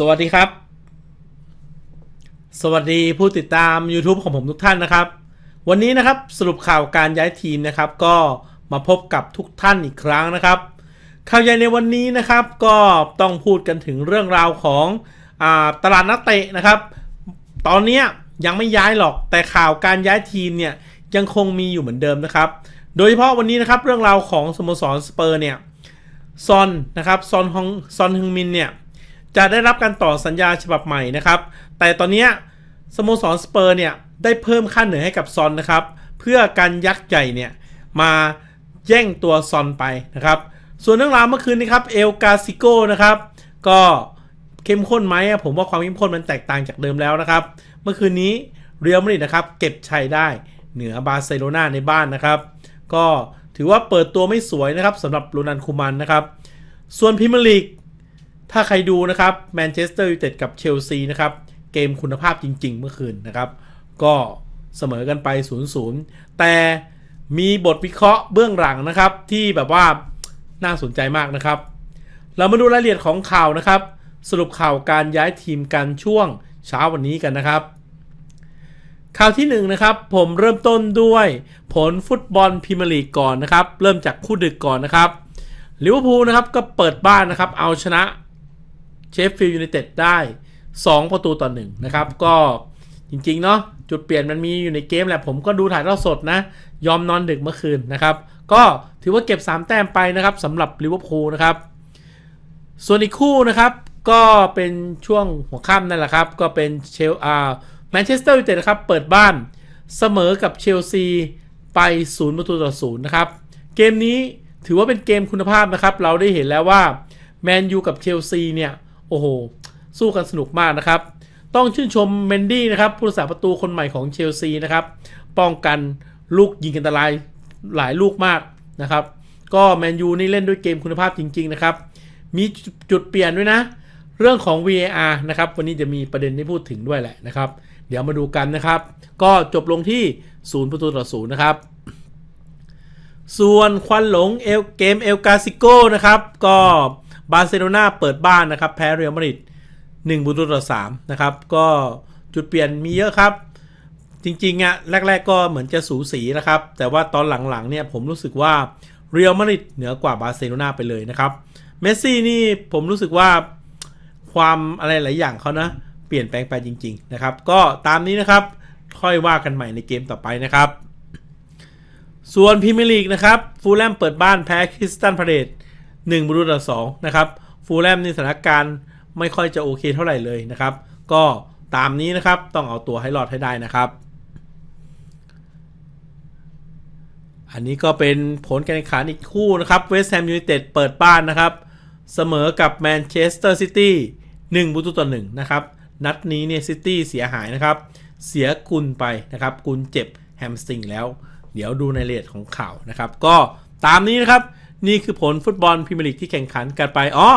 สวัสดีครับ สวัสดีผู้ติดตาม YouTube ของผมทุกท่านนะครับ วันนี้นะครับสรุปข่าวการย้ายทีมนะครับ ก็มาพบกับทุกท่านอีกครั้งนะครับ ข่าวใหญ่ในวันนี้นะครับ ก็ต้องพูดกันถึงเรื่องราวของอตลาดนักเตะนะครับ ตอนนี้ยังไม่ย้ายหรอกแต่ข่าวการย้ายทีมเนี่ยยังคงมีอยู่เหมือนเดิมนะครับ โดยเฉพาะวันนี้นะครับเรื่องราวของสโมสรสเปอร์เนี่ยซอนนะครับซอนฮองซอนฮึงมินเนี่ย จะได้รับการต่อสัญญาฉบับใหม่นะครับ แต่ตอนนี้สโมสรสเปอร์เนี่ยได้เพิ่มค่าเหนื่อยให้กับซอนนะครับ เพื่อการยักษ์ใหญ่เนี่ยมาแย่งตัวซอนไปนะครับ ส่วนเรื่องราวเมื่อคืนนี้ครับเอลกาซิโกนะครับก็เข้มข้นไหมผมว่าความเข้มข้นมันแตกต่างจากเดิมแล้วนะครับ เมื่อคืนนี้เรียลมาดริดนะครับ เก็บชัยได้เหนือบาร์เซโลนาในบ้านนะครับ ก็ถือว่าเปิดตัวไม่สวยนะครับสำหรับโรนันคูมันนะครับ ส่วนพรีเมียร์ลีก ถ้าใครดูนะครับแมนเชสเตอร์ยูไนเต็ดกับเชลซีนะครับ เกมคุณภาพจริง ๆ เมื่อคืนนะครับ ก็เสมอกันไป 0-0 แต่มีบทวิเคราะห์เบื้องหลังนะครับ ที่แบบว่าน่าสนใจมากนะครับ เรามาดูรายละเอียดของข่าวนะครับ สรุปข่าวการย้ายทีมกันช่วงเช้าวันนี้กันนะครับ ข่าวที่1นนะครับผมเริ่มต้นด้วยผลฟุตบอลพรีเมียร์ลีกก่อนนะครับ เริ่มจากคู่ดึกก่อนนะครับลิเวอร์พูลนะครับก็เปิดบ้านนะครับเอาชนะ เชฟฟิลด์ยูไนเต็ดได้ 2 ประตูต่อหนึ่งนะครับ ก็จริง ๆ เนาะจุดเปลี่ยนมันมีอยู่ในเกมแหละ ผมก็ดูถ่ายทอดสดนะ ยอมนอนดึกเมื่อคืนนะครับ ก็ถือว่าเก็บ 3 แต้มไปนะครับสำหรับลิเวอร์พูลนะครับ ส่วนอีกคู่นะครับ ก็เป็นช่วงหัวค่ำนั่นแหละครับ ก็เป็นเชลอ่าแมนเชสเตอร์ยูไนเต็ดนะครับ เปิดบ้านเสมอกับเชลซีไป 0 ประตูต่อ0นะครับ เกมนี้ถือว่าเป็นเกมคุณภาพนะครับ เราได้เห็นแล้วว่าแมนยูกับเชลซีเนี่ย โอ้โห สู้กันสนุกมากนะครับ ต้องชื่นชมเมนดี้นะครับ ผู้รักษาประตูคนใหม่ของเชลซีนะครับ ป้องกันลูกยิงอันตรายหลายลูกมากนะครับ ก็แมนยูนี่เล่นด้วยเกมคุณภาพจริง ๆ นะครับ มีจุดเปลี่ยนด้วยนะ เรื่องของ VAR นะครับ วันนี้จะมีประเด็นที่พูดถึงด้วยแหละนะครับ เดี๋ยวมาดูกันนะครับ ก็จบลงที่0ประตูต่อ0นะครับส่วนควันหลงเอลเกมเอลกาซิโกนะครับ ก็ บาร์เซโลนาเปิดบ้านนะครับ แพ้เรอัลมาดริด1ประตูต่อ3นะครับ ก็จุดเปลี่ยนมีเยอะครับ จริงๆอะแรก ๆ ก็เหมือนจะสูสีนะครับ แต่ว่าตอนหลังๆเนี่ยผมรู้สึกว่าเรอัลมาดริดเหนือกว่าบาร์เซโลนาไปเลยนะครับเมสซี่นี่ผมรู้สึกว่าความอะไรหลายอย่างเขานะ เปลี่ยนแปลงไปจริง ๆ นะครับ ก็ตามนี้นะครับ ค่อยว่ากันใหม่ในเกมต่อไปนะครับ ส่วนพรีเมลีกนะครับฟูลแลมเปิดบ้านแพ้คริสตันพาเดต 1ประตูต่อ2นะครับฟูลแลมในสถานการณ์ไม่ค่อยจะโอเคเท่าไหร่เลยนะครับ ก็ตามนี้นะครับต้องเอาตัวให้รอดให้ได้นะครับ อันนี้ก็เป็นผลการแข่งขันอีกคู่นะครับเวสต์แฮมยูไนเต็ดเปิดบ้านนะครับ เสมอกับแมนเชสเตอร์ซิตี้1ประตูต่อ1นะครับ นัดนี้เนี่ยซิตี้เสียหายนะครับ เสียกุลไปนะครับ กุลเจ็บแฮมสตริงแล้ว เดี๋ยวดูในรายละเอียดของข่าวนะครับ ก็ตามนี้นะครับ นี่คือผลฟุตบอลพรีเมียร์ลีกที่แข่งขันกันไปอ๋อ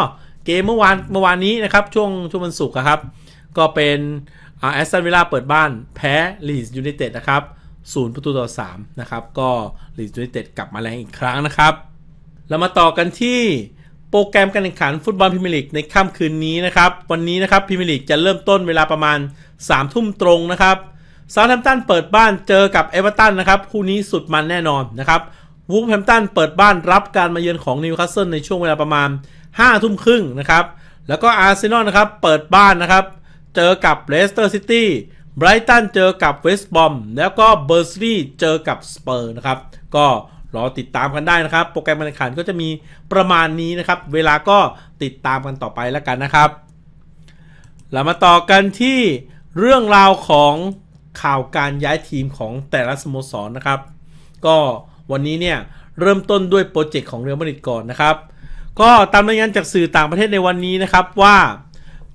เกมเมื่อวานเมื่อวานนี้นะครับ ช่วงช่วงวันศุกร์ครับ ก็เป็นแอสตันวิลล่าเปิดบ้านแพ้ลีดยูไนเต็ดนะครับศูนย์ประตูต่อ 3 นะครับ ก็ลีดยูไนเต็ดกลับมาแรงอีกครั้งนะครับ เรามาต่อกันที่โปรแกรมการแข่งขันฟุตบอลพรีเมียร์ลีกในค่ำคืนนี้นะครับ วันนี้นะครับพรีเมียร์ลีกจะเริ่มต้นเวลาประมาณ3ทุ่มตรงนะครับซา u t แฮมป์ตันเปิดบ้านเจอกับเอเวอร์ตันนะครับ คู่นี้สุดมันแน่นอนนะครับ วูฟแฮมป์ตันเปิดบ้านรับการมาเยือนของนิวคาสเซิลในช่วงเวลาประมาณ5ทุ่มครึ่งนะครับ แล้วก็อาร์เซนอลนะครับเปิดบ้านนะครับ เจอกับเลสเตอร์ซิตี้ไบรตันเจอกับเวสต์บอมแล้วก็เบอร์ซลีย์เจอกับสเปอร์นะครับ ก็รอติดตามกันได้นะครับ โปรแกรมการแข่งขันก็จะมีประมาณนี้นะครับ เวลาก็ติดตามกันต่อไปแล้วกันนะครับ เรามาต่อกันที่เรื่องราวของข่าวการย้ายทีมของแต่ละสโมสรนะครับ ก็ วันนี้เนี่ยเริ่มต้นด้วยโปรเจกต์ของเรอัลมาดริดก่อนนะครับ ก็ตามรายงานจากสื่อต่างประเทศในวันนี้นะครับว่า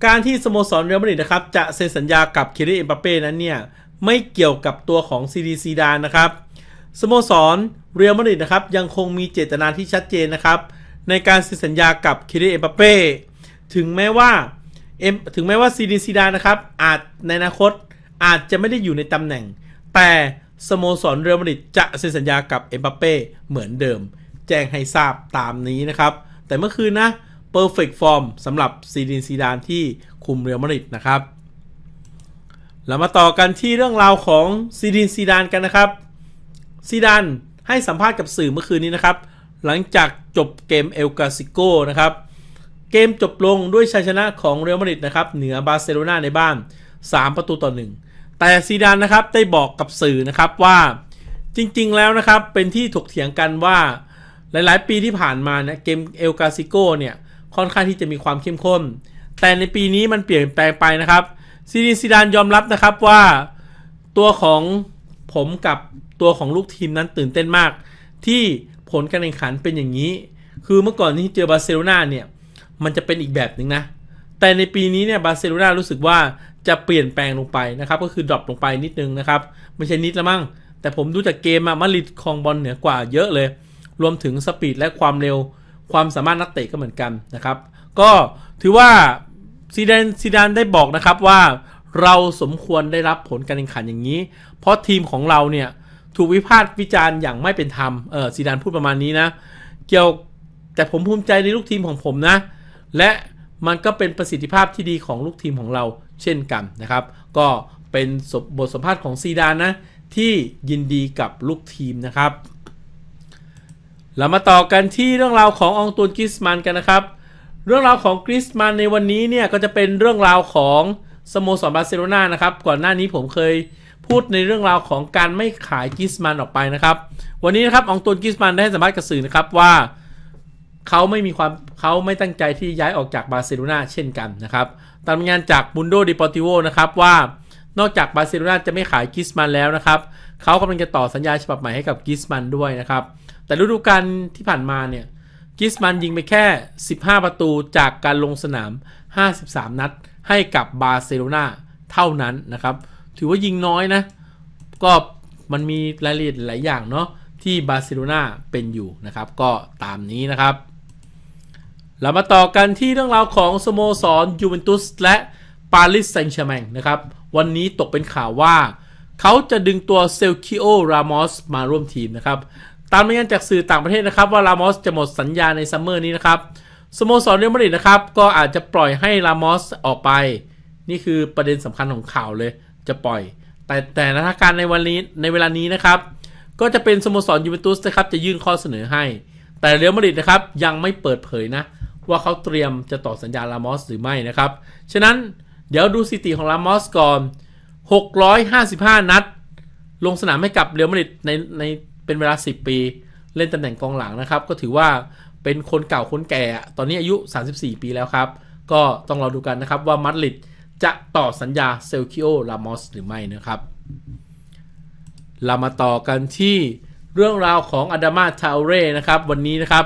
การที่สโมสรเรอัลมาดริดนะครับจะเซ็นสัญญากับเคลิเอ็มบัปเป้นั้นเนี่ยไม่เกี่ยวกับตัวของซีดีซีดานนะครับสโมสรเรอัลมาดริดนะครับยังคงมีเจตนาที่ชัดเจนนะครับ ในการเซ็นสัญญากับคิริเอ็มบัปเป้ถึงแม้ว่าเอ็มถึงแม้ว่าซีดีซีดานนะครับอาจในอนาคตอาจจะไม่ได้อยู่ในตำแหน่ง แต่ สโมสรเรอัลมาดริดจะเซ็นสัญญากับเอ็มบัปเป้เหมือนเดิม แจ้งให้ทราบตามนี้นะครับ แต่เมื่อคืนนะ perfect form สำหรับซีดีซีดานที่คุมเรอัลมาดริดนะครับเรามาต่อกันที่เรื่องราวของซีดินซีดานกันนะครับซีดานให้สัมภาษณ์กับสื่อเมื่อคืนนี้นะครับ หลังจากจบเกมเอลกาซิโกนะครับ เกมจบลงด้วยชัยชนะของเรอัลมาดริดนะครับ เหนือบาร์เซโลนาในบ้าน 3 ประตูต่อ 1 แต่ซีดานนะครับได้บอกกับสื่อนะครับว่าจริงๆแล้วนะครับเป็นที่ถกเถียงกันว่าหลายๆ ปีที่ผ่านมาเนี่ยเกมเอลกาซิโกเนี่ยค่อนข้างที่จะมีความเข้มข้น แต่ในปีนี้มันเปลี่ยนแปลงไปนะครับซีดีซีดานยอมรับนะครับว่าตัวของผมกับตัวของลูกทีมนั้นตื่นเต้นมาก ที่ผลการแข่งขันเป็นอย่างนี้ คือเมื่อก่อนที่เจอบาร์เซโลนาเนี่ยมันจะเป็นอีกแบบหนึ่งนะ แต่ในปีนี้เนี่ยบาร์เซโลนารู้สึกว่า จะเปลี่ยนแปลงลงไปนะครับ ก็คือดรอปลงไปนิดนึงนะครับ ไม่ใช่นิดละมั้งแต่ผมดูจากเกมอะมาริดคองบอลเหนือกว่าเยอะเลย รวมถึงสปีดและความเร็วความสามารถนักเตะก็เหมือนกันนะครับ ก็ถือว่าซีดานซีดานได้บอกนะครับว่าเราสมควรได้รับผลการแข่งขันอย่างนี้ เพราะทีมของเราเนี่ยถูกวิพากษ์วิจารณ์อย่างไม่เป็นธรรมเออซีดานพูดประมาณนี้นะ เกี่ยวแต่ผมภูมิใจในลูกทีมของผมนะ และ มันก็เป็นประสิทธิภาพที่ดีของลูกทีมของเราเช่นกันนะครับ ก็เป็นบทสัมภาษณ์ของซีดานนะ ที่ยินดีกับลูกทีมนะครับ เรามาต่อกันที่เรื่องราวขององตูนกริสมันกันนะครับ เรื่องราวของกริสมันในวันนี้เนี่ยก็จะเป็นเรื่องราวของสโมสรบาร์เซโลนานะครับก่อนหน้านี้ผมเคยพูดในเรื่องราวของการไม่ขายกิสมันออกไปนะครับ วันนี้นะครับองตูนกิสมันได้ให้สัมภาษณ์กับสื่อนะครับว่า เขาไม่มีความเขาไม่ตั้งใจที่ย้ายออกจากบาร์เซโลนาเช่นกันนะครับตามงานจากบุนโดดิปอติโวนะครับว่านอกจากบาร์เซโลนาจะไม่ขายกิสมันแล้วนะครับเขากำลังจะต่อสัญญาฉบับใหม่ให้กับกิสมันด้วยนะครับ แต่ฤดูกาลที่ผ่านมาเนี่ยกิสมันยิงไปแค่ 15 ประตูจากการลงสนาม 53 นัด ให้กับบาร์เซโลนาเท่านั้นนะครับ ถือว่ายิงน้อยนะ ก็มันมีรายละเอียดหลายอย่างเนาะที่บาร์เซโลนาเป็นอยู่นะครับ ก็ตามนี้นะครับ เรามาต่อกันที่เรื่องราวของสโมสรยูเวนตุสและปารีสแซงต์แชร์แมงนะครับ วันนี้ตกเป็นข่าวว่า เขาจะดึงตัวเซลคิโอ รามอสมาร่วมทีมนะครับ ตามรายงานจากสื่อต่างประเทศนะครับ ว่ารามอสจะหมดสัญญาในซัมเมอร์นี้นะครับสโมสรเรอัลมาดริดนะครับ ก็อาจจะปล่อยให้รามอสออกไป นี่คือประเด็นสำคัญของข่าวเลยจะปล่อย แต่แต่สถานการณ์ในวันนี้ในเวลานี้นะครับ ก็จะเป็นสโมสรยูเวนตุสนะครับจะยื่นข้อเสนอให้ แต่เรอัลมาดริดนะครับยังไม่เปิดเผยนะ ว่าเขาเตรียมจะต่อสัญญาลามอสหรือไม่นะครับ ฉะนั้นเดี๋ยวดูสถิติของลามอสก่อน 655 นัด ลงสนามให้กับเรอัลมาดริดในในเป็นเวลา 10 ปี เล่นตำแหน่งกองหลังนะครับ ก็ถือว่าเป็นคนเก่าคนแก่ ตอนนี้อายุ 34 ปีแล้วครับ ก็ต้องรอดูกันนะครับว่ามาดริดจะต่อสัญญาเซลคิโอรามอสหรือไม่นะครับ เรามาต่อกันที่เรื่องราวของอาดามาทาเร่นะครับ วันนี้นะครับ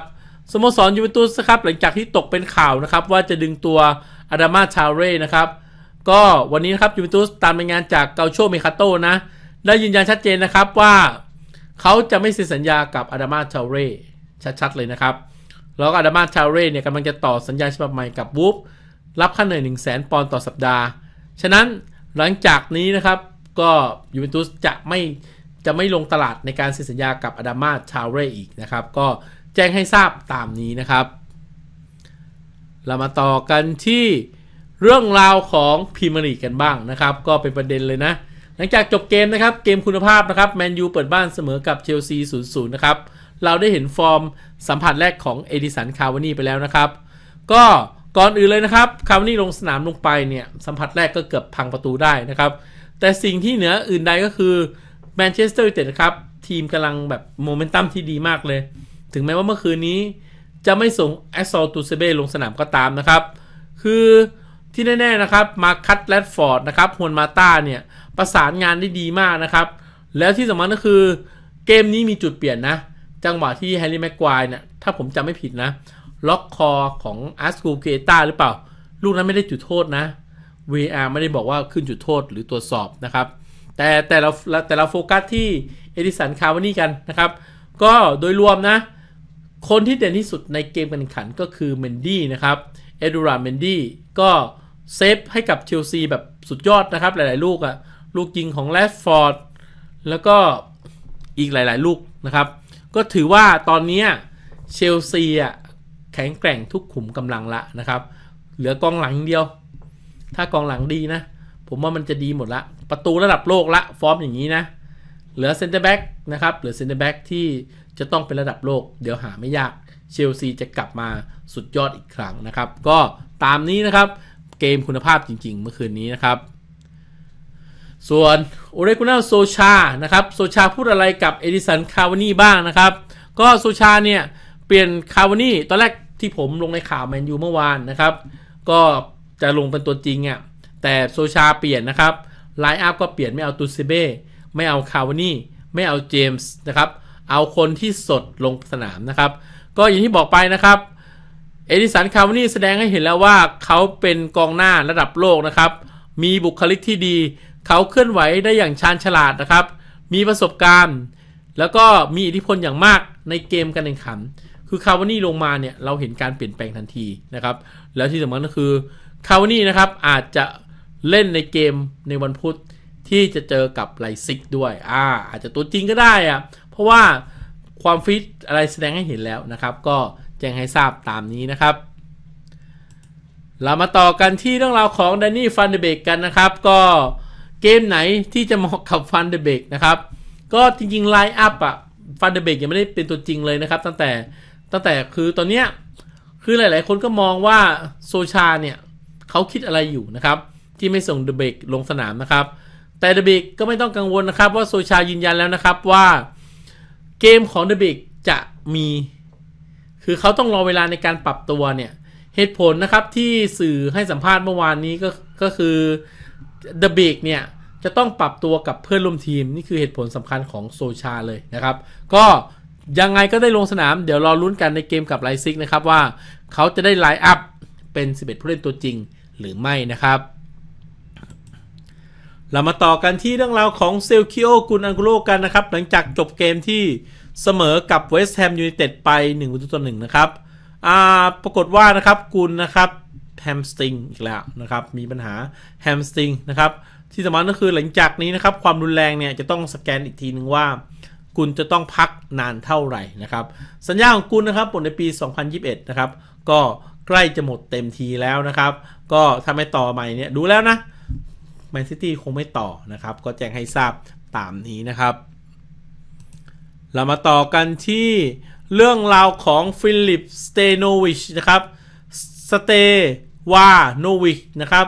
สโมสรยูเวนตุสครับหลังจากที่ตกเป็นข่าวนะครับว่าจะดึงตัวอาดามาชาเร่นะครับก็วันนี้นะครับยูเวนตุสตามรายงานจากเกาโชเมคาโตนะได้ยืนยันชัดเจนนะครับว่าเขาจะไม่เซ็นสัญญากับอาดามาชาเร่ชัดๆเลยนะครับแล้วก็อาดามาชาเร่เนี่ยกำลังจะต่อสัญญาฉบับใหม่กับวูฟรับค่าเหนื่อย 1 0 0 0 0แปอนด์ต่อสัปดาห์ ฉะนั้นหลังจากนี้นะครับก็ยูเวนตุสจะไม่จะไม่ลงตลาดในการเซ็นสัญญากับอาดามาชาเร่อีกนะครับ ก็ แจ้งให้ทราบตามนี้นะครับ เรามาต่อกันที่เรื่องราวของพรีเมียร์ลีกกันบ้างนะครับ ก็เป็นประเด็นเลยนะ หลังจากจบเกมนะครับ เกมคุณภาพนะครับแมนยูเปิดบ้านเสมอกับเชลซี0-0นะครับ เราได้เห็นฟอร์มสัมผัสแรกของเอดิสันคาวานี่ไปแล้วนะครับ ก็ก่อนอื่นเลยนะครับคาวานี่ลงสนามลงไปเนี่ยสัมผัสแรกก็เกือบพังประตูได้นะครับ แต่สิ่งที่เหนืออื่นใดก็คือแมนเชสเตอร์ยูไนเต็ดครับทีมกำลังแบบโมเมนตัมที่ดีมากเลย ถึงแม้ว่าเมื่อคืนนี้จะไม่ส่งแอสซอลตูเซเบ้ลงสนามก็ตามนะครับ คือที่แน่ๆนะครับมาคัตแรดฟอร์ดนะครับฮวนมาต้าเนี่ยประสานงานได้ดีมากนะครับ แล้วที่สำคัญก็คือเกมนี้มีจุดเปลี่ยนนะ จังหวะที่แฮร์รี่แม็กควายเนี่ยถ้าผมจำไม่ผิดนะ ล็อกคอของอาร์สกูเกต้าหรือเปล่า ลูกนั้นไม่ได้จุดโทษนะ VR ไม่ได้บอกว่าขึ้นจุดโทษหรือตรวจสอบนะครับ แต่แต่เราแต่เราโฟกัสที่เอดิสันคาวานี่กันนะครับ ก็โดยรวมนะ คนที่เด่นที่สุดในเกมการแข่งขันก็คือเมนดี้นะครับเอดูราเมนดี้ก็เซฟให้กับเชลซีแบบสุดยอดนะครับ หลายๆ ลูกอะลูกยิงของแรดฟอร์ดแล้วก็อีกหลาย ๆ ลูกนะครับ ก็ถือว่าตอนนี้เชลซีอะแข็งแกร่งทุกขุมกำลังละนะครับ เหลือกองหลังอย่างเดียว ถ้ากองหลังดีนะ ผมว่ามันจะดีหมดละ ประตูระดับโลกละ ฟอร์มอย่างนี้นะ เหลือเซนเตอร์แบ็กนะครับ เหลือเซนเตอร์แบ็กที่ จะต้องเป็นระดับโลก เดี๋ยวหาไม่ยากเชลซีจะกลับมาสุดยอดอีกครั้งนะครับ ก็ตามนี้นะครับเกมคุณภาพจริง ๆ เมื่อคืนนี้นะครับ ส่วนโอเรกุนาโซชานะครับโซชาพูดอะไรกับเอดิสันคาวานี่บ้างนะครับ ก็โซชาเนี่ยเปลี่ยนคาวานี่ตอนแรกที่ผมลงในข่าวแมนยูเมื่อวานนะครับ ก็จะลงเป็นตัวจริงอะ่ะแต่โซชาเปลี่ยนนะครับไลน์อัพก็เปลี่ยนไม่เอาตูซิเบ้ไม่เอาคาวานี่ไม่เอาเจมส์นะครับ เอาคนที่สดลงสนามนะครับ ก็อย่างที่บอกไปนะครับเอดิสันคาวานี่แสดงให้เห็นแล้วว่าเขาเป็นกองหน้าระดับโลกนะครับ มีบุคลิกที่ดี เขาเคลื่อนไหวได้อย่างชาญฉลาดนะครับ มีประสบการณ์ แล้วก็มีอิทธิพลอย่างมากในเกมการแข่งขัน คือคาวานี่ลงมาเนี่ยเราเห็นการเปลี่ยนแปลงทันทีนะครับ แล้วที่สำคัญก็คือคาวานี่นะครับอาจจะเล่นในเกมในวันพุธที่จะเจอกับไลซิกด้วย อ่า อาจจะตัวจริงก็ได้อะ ราะว่าความฟิตอะไรแสดงให้เห็นแล้วนะครับ ก็แจ้งให้ทราบตามนี้นะครับ เรามาต่อกันที่เรื่องราวของแดนนี่ฟันเดเบกกันนะครับ ก็เกมไหนที่จะเหมาะกับฟันเดเบกนะครับ ก็จริงๆไลน์อัพอะฟันเดเบกยังไม่ได้เป็นตัวจริงเลยนะครับ ตั้งแต่ตั้งแต่คือตอนเนี้ยคือหลายๆ คนก็มองว่าโซชาเนี่ยเขาคิดอะไรอยู่นะครับ ที่ไม่ส่งเดเบกลงสนามนะครับ แต่เดเบกก็ไม่ต้องกังวลนะครับว่าโซชายืนยันแล้วนะครับว่า เกมของเดเบกจะมี คือเขาต้องรอเวลาในการปรับตัวเนี่ย เหตุผลนะครับที่สื่อให้สัมภาษณ์เมื่อวานนี้ก็ก็คือเดเบกเนี่ย จะต้องปรับตัวกับเพื่อนร่วมทีม นี่คือเหตุผลสำคัญของโซชาเลยนะครับ ก็ยังไงก็ได้ลงสนาม เดี๋ยวรอลุ้นกันในเกมกับไลซิกนะครับว่าเขาจะได้ไลน์อัพเป็น 11 ผู้เล่นตัวจริงหรือไม่นะครับ เรามาต่อกันที่เรื่องราวของเซลคิโอกุนอังกุโลกันนะครับ หลังจากจบเกมที่เสมอกับเวสต์แฮมยูไนเต็ดไป1ประตูต่อ1นะครับอ่าปรากฏว่านะครับกุลนะครับแฮมสติงอีกแล้วนะครับ มีปัญหาแฮมสติงนะครับ ที่สำคัญก็คือหลังจากนี้นะครับ ความรุนแรงเนี่ยจะต้องสแกนอีกทีนึงว่ากุลจะต้องพักนานเท่าไหร่นะครับ สัญญาของกุลนะครับหมดในปี 2021 นะครับ ก็ใกล้จะหมดเต็มทีแล้วนะครับ ก็ถ้าไม่ต่อใหม่เนี่ยดูแล้วนะ แมนซิตี้คงไม่ต่อนะครับ ก็แจ้งให้ทราบตามนี้นะครับ เรามาต่อกันที่เรื่องราวของฟิลิปสเตโนวิชนะครับสเตวาโนวิชนะครับ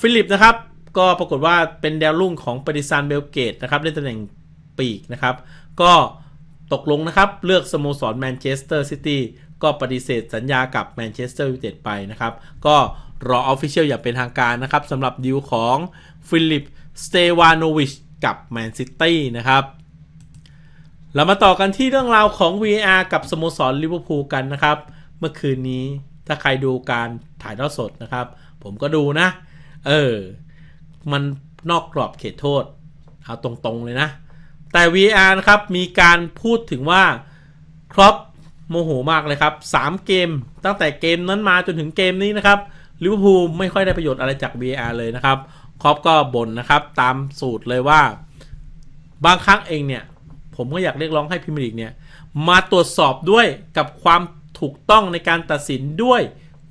ฟิลิปนะครับ ก็ปรากฏว่าเป็นแดวรุ่งของปฏิซานเบลเกตนะครับเล่นตำแหน่งปีกนะครับ ก็ตกลงนะครับ เลือกสโมสรแมนเชสเตอร์ซิตี้ก็ปฏิเสธสัญญากับแมนเชสเตอร์ยูไนเต็ดไปนะครับ ก็ รอออฟฟิเชียลอย่างเป็นทางการนะครับสำหรับดีลของฟิลิปสเตวานวิชกับแมนซิตี้นะครับเรามาต่อกันที่เรื่องราวของ VR กับสโมสรลิเวอร์พูลกันนะครับ เมื่อคืนนี้ถ้าใครดูการถ่ายทอดสดนะครับ ผมก็ดูนะ เออ มันนอกกรอบเขตโทษ เอาตรงๆเลยนะ แต่ VR นะครับ มีการพูดถึงว่าครอปโมโหมากเลยครับ 3 เกม ตั้งแต่เกมนั้นมาจนถึงเกมนี้นะครับ ลิเวอร์พูลไม่ค่อยได้ประโยชน์อะไรจาก VAR เลยนะครับครอปก็บ่นนะครับตามสูตรเลยว่า บางครั้งเองเนี่ย ผมก็อยากเรียกร้องให้พิมพ์ลีกเนี่ย มาตรวจสอบด้วยกับความถูกต้องในการตัดสินด้วย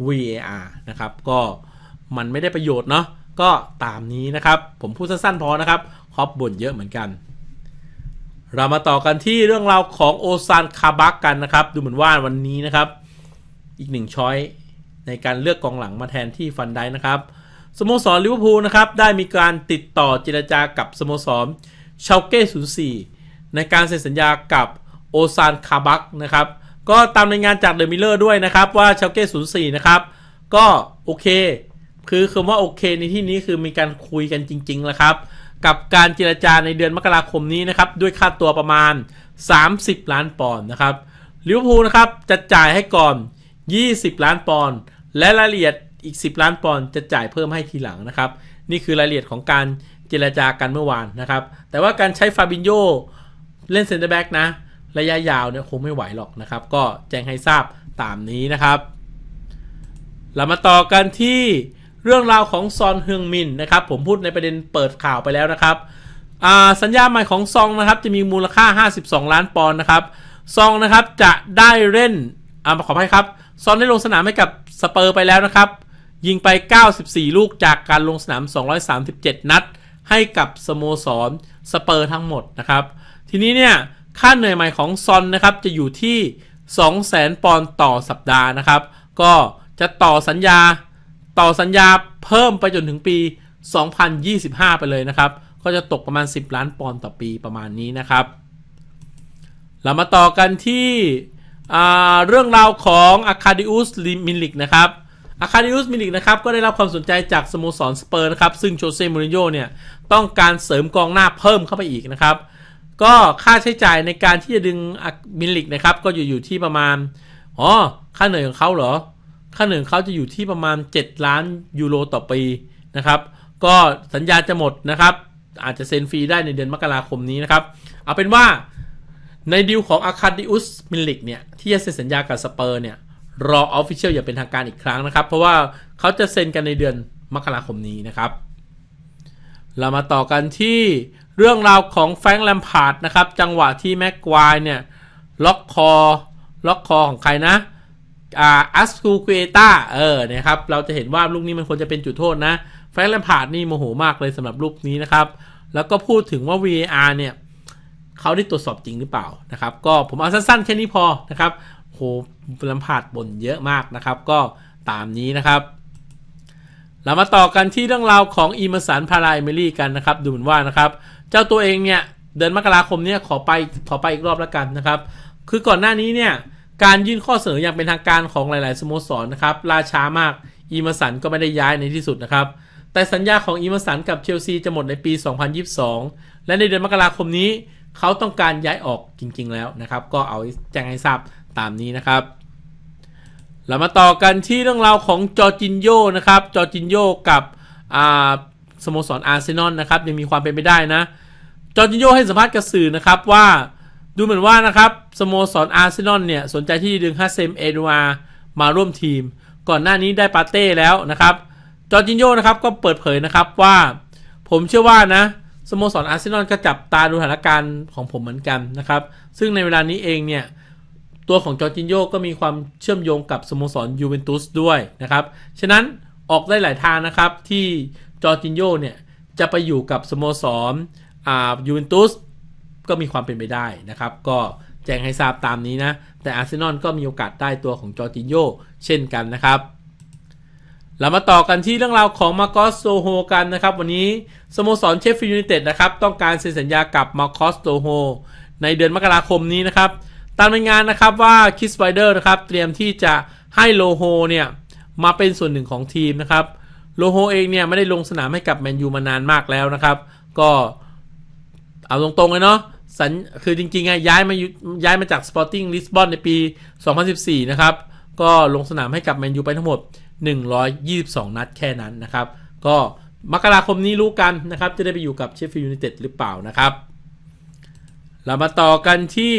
VAR นะครับ ก็มันไม่ได้ประโยชน์เนาะก็ตามนี้นะครับ ผมพูดสั้นๆพอนะครับครอปบ่นเยอะเหมือนกัน เรามาต่อกันที่เรื่องราวของโอซานคาบักกันนะครับ ดูเหมือนว่าวันนี้นะครับ อีกหนึ่งช้อย ในการเลือกกองหลังมาแทนที่ฟันได้นะครับสโมสรลิเวอร์พูลนะครับได้มีการติดต่อเจรจากับสโมสรเชลเก้04ในการเซ็นสัญญากับโอซานคาบักนะครับก็ตามรายงานจากเดอะมิลเลอร์ด้วยนะครับว่าเชลเก้04นะครับก็โอเค คือคำว่าโอเคในที่นี้คือมีการคุยกันจริงๆแล้วครับกับการเจรจาในเดือนมกราคมนี้นะครับด้วยค่าตัวประมาณ 30 ล้านปอนด์นะครับลิเวอร์พูลนะครับจะจ่ายให้ก่อน 20 ล้านปอนด์ และรายละเอียดอีก 10 ล้านปอนด์จะจ่ายเพิ่มให้ทีหลังนะครับ นี่คือรายละเอียดของการเจรจากันเมื่อวานนะครับ แต่ว่าการใช้ฟาบินโยเล่นเซนเตอร์แบ็กนะ ระยะยาวเนี่ยคงไม่ไหวหรอกนะครับ ก็แจ้งให้ทราบตามนี้นะครับ เรามาต่อกันที่เรื่องราวของซอนเฮืองมินนะครับ ผมพูดในประเด็นเปิดข่าวไปแล้วนะครับสัญญาใหม่ของซองนะครับจะมีมูลค่า 52 ล้านปอนด์นะครับ ซองนะครับจะได้เล่น อ่าขออภัยครับ ซอนได้ลงสนามให้กับสเปอร์ไปแล้วนะครับ ยิงไป 94 ลูกจากการลงสนาม 237 นัด ให้กับสโมสรสเปอร์ทั้งหมดนะครับ ทีนี้เนี่ยค่าเหนื่อยใหม่ของซอนนะครับจะอยู่ที่ 200,000 ปอนด์ต่อสัปดาห์นะครับ ก็จะต่อสัญญาต่อสัญญาเพิ่มไปจนถึงปี 2025 ไปเลยนะครับ ก็จะตกประมาณ 10 ล้านปอนด์ต่อปีประมาณนี้นะครับ เรามาต่อกันที่ เรื่องราวของอาคาดิอุสมิลิกนะครับอาคาดิอุสมิลิกนะครับก็ได้รับความสนใจจากสโมสรสเปอร์นะครับซึ่งโจเซ่มูรินโญ่เนี่ยต้องการเสริมกองหน้าเพิ่มเข้าไปอีกนะครับ ก็ค่าใช้จ่ายในการที่จะดึงมิลิกนะครับก็อยู่อยู่ที่ประมาณอ๋อค่าเหนื่อยของเขาเหรอ ค่าเหนื่อยเขาจะอยู่ที่ประมาณ 7 ล้านยูโรต่อปีนะครับ ก็สัญญาจะหมดนะครับ อาจจะเซ็นฟรีได้ในเดือนมกราคมนี้นะครับ เอาเป็นว่า ในดีลของอาคาดิอุสมิลิกเนี่ยที่จะเซ็นสัญญากับสเปอร์เนี่ยรอออฟฟิเชียลอย่างเป็นทางการอีกครั้งนะครับ เพราะว่าเขาจะเซ็นกันในเดือนมกราคมนี้นะครับ เรามาต่อกันที่เรื่องราวของแฟรงค์แลมพาร์ดนะครับ จังหวะที่แม็กควายเนี่ยล็อกคอล็อกคอของใครนะอ่าอัสคูเกตาเออนี่ยครับเราจะเห็นว่าลูกนี้มันควรจะเป็นจุดโทษนะ แฟรงค์แลมพาร์ดนี่โมโหมากเลยสำหรับลูกนี้นะครับ แล้วก็พูดถึงว่า VAR เนี่ย เขาได้ตรวจสอบจริงหรือเปล่านะครับ ก็ผมเอาสั้นๆแค่นี้พอนะครับโหลำพาดบ่นเยอะมากนะครับ ก็ตามนี้นะครับเรามาต่อกันที่เรื่องราวของอีมสันพาราเอมิลี่กันนะครับ ดูเหมือนว่านะครับ เจ้าตัวเองเนี่ยเดือนมกราคมเนี่ยขอไปขอไปอีกรอบแล้วกันนะครับ คือก่อนหน้านี้เนี่ยการยื่นข้อเสนออย่างเป็นทางการของหลาย ๆ สโมสรนะครับล่าช้ามากอีมสันก็ไม่ได้ย้ายในที่สุดนะครับ แต่สัญญาของอีมสันกับเชลซีจะหมดในปี 2022 และในเดือนมกราคมนี้ เขาต้องการย้ายออกจริง ๆ แล้วนะครับ ก็เอาแจ้งให้ทราบตามนี้นะครับเรามาต่อกันที่เรื่องราวของจอจินโยนะครับจอจินโยกับสโมสรอาร์เซนอลนะครับยังมีความเป็นไปได้นะจอจินโยให้สัมภาษณ์กับสื่อนะครับว่าดูเหมือนว่านะครับสโมสรอาร์เซนอลเนี่ยสนใจที่ดึงฮัสเซมเอดูอามาร่วมทีม ก่อนหน้านี้ได้ปาเต้แล้วนะครับจอจินโยนะครับก็เปิดเผยนะครับว่า ผมเชื่อว่านะ สโมสรอาร์เซนอลก็จับตาดูสถานการณ์ของผมเหมือนกันนะครับ ซึ่งในเวลานี้เองเนี่ย ตัวของจอร์จินโยก็มีความเชื่อมโยงกับสโมสรยูเวนตุสด้วยนะครับ ฉะนั้นออกได้หลายทางนะครับที่จอร์จินโยเนี่ย จะไปอยู่กับสโมสรอ่ายูเวนตุสก็มีความเป็นไปได้นะครับ ก็แจ้งให้ทราบตามนี้นะ แต่อาร์เซนอลก็มีโอกาสได้ตัวของจอร์จินโยเช่นกันนะครับ เรามาต่อกันที่เรื่องราวของมาโกสโซโฮกันนะครับ วันนี้สโมสรเชฟฟิลด์ยูไนเต็ดนะครับ ต้องการเซ็นสัญญากับมาโกสโซโฮในเดือนมกราคมนี้นะครับ ตามรายงานนะครับว่าคิสไวเดอร์นะครับ เตรียมที่จะให้โลโฮเนี่ย มาเป็นส่วนหนึ่งของทีมนะครับ โลโฮเองเนี่ย ไม่ได้ลงสนามให้กับแมนยูมานานมากแล้วนะครับ ก็เอาตรงๆเลยเนาะสัญคือจริงๆไงย้ายมาย้ายมาจากสปอร์ติ้งลิสบอนในปี 2014 นะครับ ก็ลงสนามให้กับแมนยูไปทั้งหมด 122 นัดแค่นั้นนะครับ ก็มกราคมนี้รู้กันนะครับ จะได้ไปอยู่กับเชฟฟิลด์ยูไนเต็ดหรือเปล่านะครับ เรามาต่อกันที่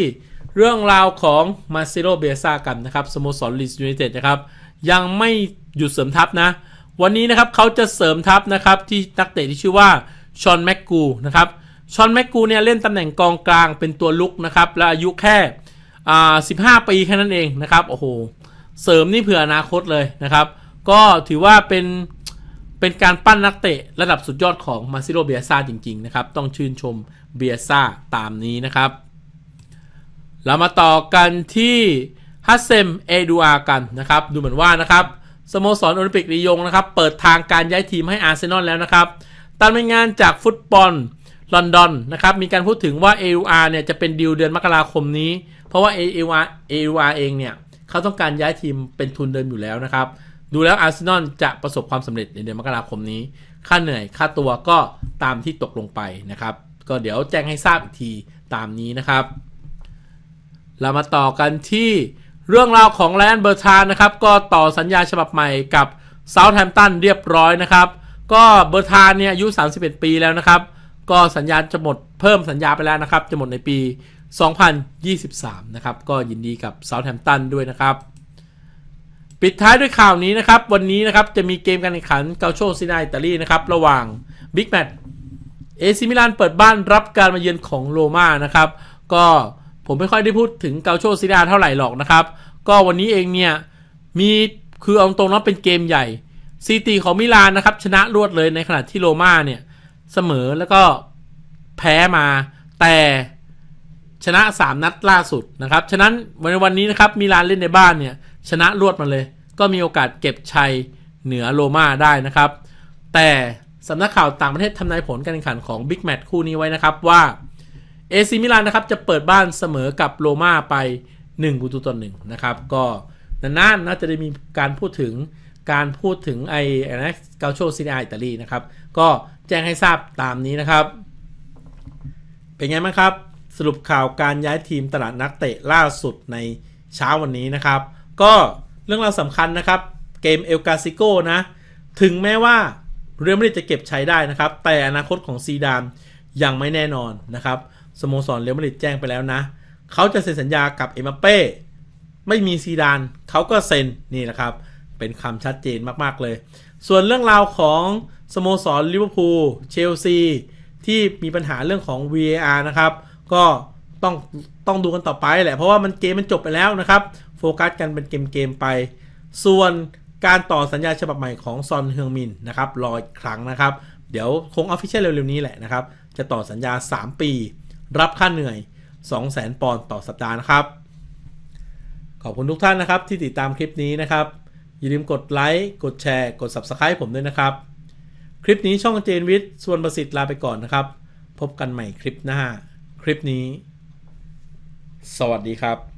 เรื่องราวของมาซิโรเบซ่ากันนะครับสโมสรลีสยูไนเต็ดนะครับ ยังไม่หยุดเสริมทัพนะ วันนี้นะครับเขาจะเสริมทัพนะครับที่นักเตะที่ชื่อว่าชอนแม็กกูนะครับชอนแม็กกูเนี่ยเล่นตำแหน่งกองกลางเป็นตัวลุกนะครับ และอายุแค่อ่า15 ปีแค่นั้นเองนะครับ โอ้โห เสริมนี่เผื่ออนาคตเลยนะครับ ก็ถือว่าเป็นเป็นการปั้นนักเตะระดับสุดยอดของมาซิโรเบียซาจริง ๆ นะครับ ต้องชื่นชมเบียซาตามนี้นะครับ เรามาต่อกันที่ฮัสเซมเอดูอากันนะครับ ดูเหมือนว่านะครับสโมสรโอลิมปิกลียงนะครับ เปิดทางการย้ายทีมให้อาร์เซนอลแล้วนะครับ ตามรายงานจากฟุตบอลลอนดอนนะครับ มีการพูดถึงว่า AUR เนี่ยจะเป็นดีลเดือนมกราคมนี้ เพราะว่า AUR AUR เองเนี่ย เขาต้องการย้ายทีมเป็นทุนเดิมอยู่แล้วนะครับ ดูแล้วอาร์เซนอลจะประสบความสำเร็จในเดือนมกราคมนี้ ค่าเหนื่อยค่าตัวก็ตามที่ตกลงไปนะครับ ก็เดี๋ยวแจ้งให้ทราบอีกทีตามนี้นะครับ เรามาต่อกันที่เรื่องราวของไลออนเบอร์ทานนะครับ ก็ต่อสัญญาฉบับใหม่กับเซาท์แฮมป์ตันเรียบร้อยนะครับ ก็เบอร์ทานเนี่ยอายุ 31 ปีแล้วนะครับ ก็สัญญาจะหมดเพิ่มสัญญาไปแล้วนะครับ จะหมดในปี 2023 นะครับ ก็ยินดีกับเซาท์แฮมป์ตันด้วยนะครับ ปิดท้ายด้วยข่าวนี้นะครับ วันนี้นะครับจะมีเกมการแข่งขันเกาโชซินาอิตาลีนะครับ ระหว่างบิ๊กแมตช์เอซิมิลานเปิดบ้านรับการมาเยือนของโรม่านะครับ ก็ผมไม่ค่อยได้พูดถึงเกาโชซิดาเท่าไหร่หรอกนะครับ ก็วันนี้เองเนี่ยมีคือเอาตรงนั้นเป็นเกมใหญ่ซีตีของมิลานนะครับ ชนะรวดเลยในขณะที่โรม่าเนี่ย เสมอแล้วก็แพ้มาแต่ชนะ 3 นัดล่าสุดนะครับ ฉะนั้นในวันนี้นะครับมิลานเล่นในบ้านเนี่ย ชนะรวดมาเลย ก็มีโอกาสเก็บชัยเหนือโรม่าได้นะครับ แต่สำนักข่าวต่างประเทศทำนายผลการแข่งขันของบิ๊กแมตช์คู่นี้ไว้นะครับว่าเอซิมิลานนะครับจะเปิดบ้านเสมอกับโรม่าไป1ประตูต่อหนึ่งนะครับ ก็นานๆน่าจะได้มีการพูดถึงการพูดถึงไอ้นะกาโชซีเนียอิตาลีนะครับ ก็แจ้งให้ทราบตามนี้นะครับ เป็นไงบ้างครับ สรุปข่าวการย้ายทีมตลาดนักเตะล่าสุดในเช้าวันนี้นะครับ ก็เรื่องราวสำคัญนะครับ เกมเอลกาซิโกนะ ถึงแม้ว่าเรอัลมาดริดจะเก็บใช้ได้นะครับ แต่อนาคตของซีดานยังไม่แน่นอนนะครับสโมสรเรอัลมาดริดแจ้งไปแล้วนะ เขาจะเซ็นสัญญากับเอ็มเป้ไม่มีซีดานเขาก็เซ็นนี่นะครับ เป็นคำชัดเจนมากๆเลย ส่วนเรื่องราวของสโมสรลิเวอร์พูลเชลซีที่มีปัญหาเรื่องของ VAR นะครับ ก็ต้องต้องดูกันต่อไปแหละ เพราะว่ามันเกมมันจบไปแล้วนะครับ โฟกัสกันเป็นเกมๆไป ส่วนการต่อสัญญาฉบับใหม่ของซอนเฮืองมินนะครับรออีกครั้งนะครับ เดี๋ยวคงออฟฟิเชียลเร็วๆนี้แหละนะครับ จะต่อสัญญา 3 ปี รับค่าเหนื่อย 200,000 ปอนด์ต่อสัปดาห์นะครับ ขอบคุณทุกท่านนะครับที่ติดตามคลิปนี้นะครับ อย่าลืมกดไลค์กดแชร์ กด Subscribe ผมด้วยนะครับ คลิปนี้ช่องเจนวิทย์ส่วนประสิทธิ์ลาไปก่อนนะครับ พบกันใหม่คลิปหน้า คลิปนี้ สวัสดีครับ